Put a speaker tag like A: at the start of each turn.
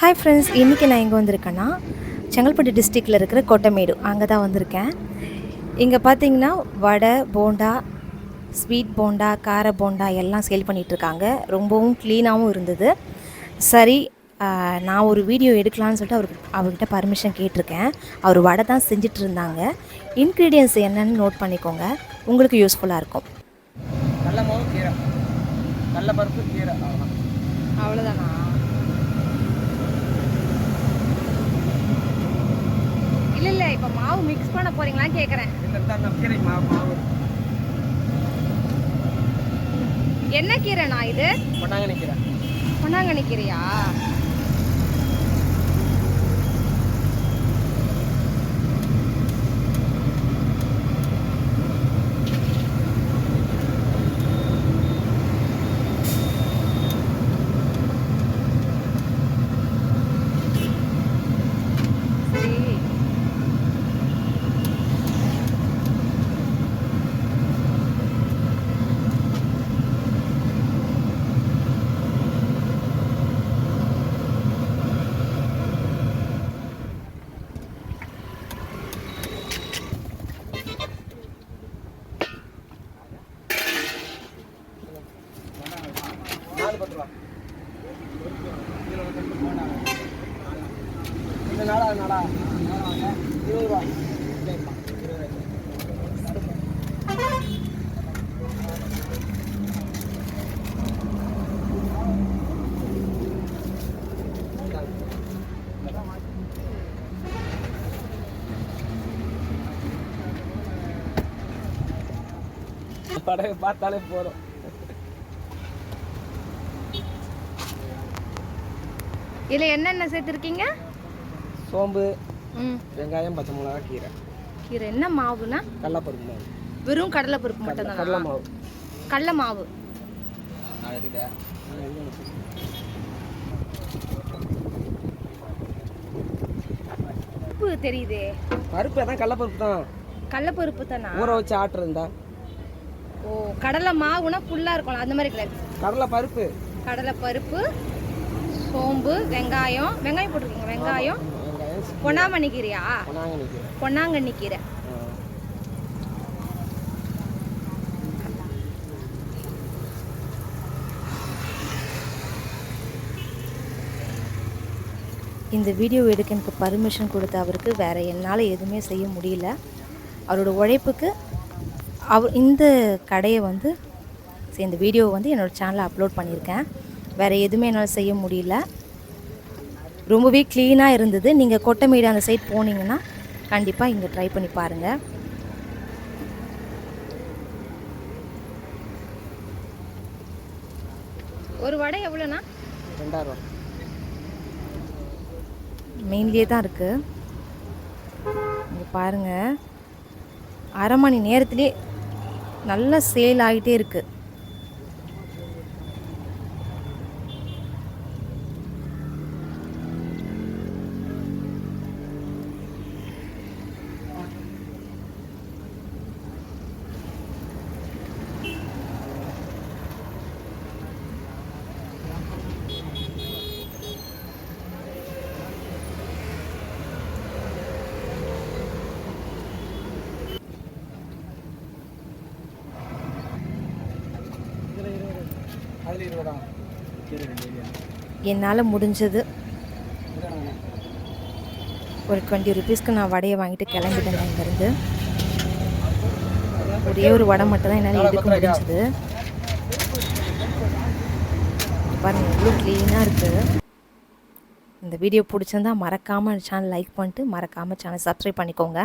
A: Hi friends இன்றைக்கி நான் எங்கே வந்திருக்கேன்னா செங்கல்பட்டு டிஸ்ட்ரிக்டில் இருக்கிற கோட்டமேடு. அங்கே தான் வந்திருக்கேன். இங்கே பார்த்தீங்கன்னா வடை போண்டா ஸ்வீட் போண்டா கார போண்டா எல்லாம் சேல் பண்ணிகிட்ருக்காங்க ரொம்பவும் க்ளீனாகவும் இருந்தது. சரி நான் ஒரு வீடியோ எடுக்கலாம்னு சொல்லிட்டு அவருக்கு அவர்கிட்ட பர்மிஷன் கேட்டிருக்கேன். அவர் வடை தான் செஞ்சுட்டு இருந்தாங்க. இன்க்ரீடியன்ஸ் என்னன்னு நோட் பண்ணிக்கோங்க. உங்களுக்கு யூஸ்ஃபுல்லாக இருக்கும்.
B: கடல மாவு கீரை. கடல பருப்பு கீரை. அவ்வளோதான்
A: இப்போ மாவு மிக்ஸ் பண்ண போகிறீங்களான்னு கேட்குறேன் என்ன கீரைண்ணா இது?
B: பொன்னாங்கண்ணி கீரை.
A: பொன்னாங்கண்ணி கீரையா சரி
B: நாலு பத்து ரூபா இந்த நாடா நாடா இருபது ரூபா. சரிம்மா, இருபது ரூபாய். படகு பார்த்தாலே போதும்.
A: இதில் என்னென்ன சேர்த்துருக்கீங்க?
B: சோம்பு வெங்காயம் பச்சை மிளகா கீரை.
A: கீரை. என்ன மாவுனா?
B: கடலப்பருப்பு மாவு.
A: வெறும் கடலைப்பருப்பு மட்டும்
B: கடலை
A: தானா
B: மாவு.
A: கடலை மாவு.
B: நான் எடுத்துட்டேன்.
A: உப்பு தெரியுதே.
B: பருப்பு அதான் கடலப்பருப்பு தான்.
A: கடலைப்பருப்பு தானா?
B: ஊற வச்சு ஆட்டுறதுந்தா
A: ஓ கடலை மாவுனா ஃபுல்லாக இருக்கும் அந்த மாதிரி கிடையாது
B: கடலை பருப்பு.
A: கடலை பருப்பு சோம்பு வெங்காயம். வெங்காயம் போட்டிருக்கீங்க வெங்காயம். பொன்னாமணி கீரையா
B: பொன்னாங்கண்ணி கீரை.
A: இந்த வீடியோ எடுக்க எனக்கு பர்மிஷன் கொடுத்த அவருக்கு வேறு என்னால் எதுவுமே செய்ய முடியல. அவரோட உழைப்புக்கு அவர் இந்த கடையை வந்து சரி, இந்த வீடியோவை வந்து என்னோடய சேனலில் அப்லோட் பண்ணியிருக்கேன். வேறு எதுவுமே என்னால் செய்ய முடியல. ரொம்பவே க்ளீனாக இருந்தது. நீங்கள் கொட்டமேடு அந்த சைட் போனீங்கன்னா கண்டிப்பாக இங்கே ட்ரை பண்ணி பாருங்கள் ஒரு வடை எவ்வளோண்ணா?
B: ரெண்டாயிரம்
A: மெயின்லேயே தான் இருக்குது இங்கே பாருங்கள் அரை மணி நேரத்திலே நல்ல சேல் ஆகிட்டே இருக்குது என்னால் முடிஞ்சது. ஒரு டுவெண்ட்டி ருபீஸ்க்கு நான் வடையை வாங்கிட்டு கிளம்பிட்டேன் இங்கேருந்து. ஒரே ஒரு வடை மட்டும் தான் என்னால் எடுக்க முடிஞ்சது. பாருங்க எவ்வளோ க்ளீனாக இருக்குது இந்த வீடியோ பிடிச்சிருந்தா மறக்காமல் சேனல் லைக் பண்ணிட்டு மறக்காமல் சேனல் சப்ஸ்கிரைப் பண்ணிக்கோங்க.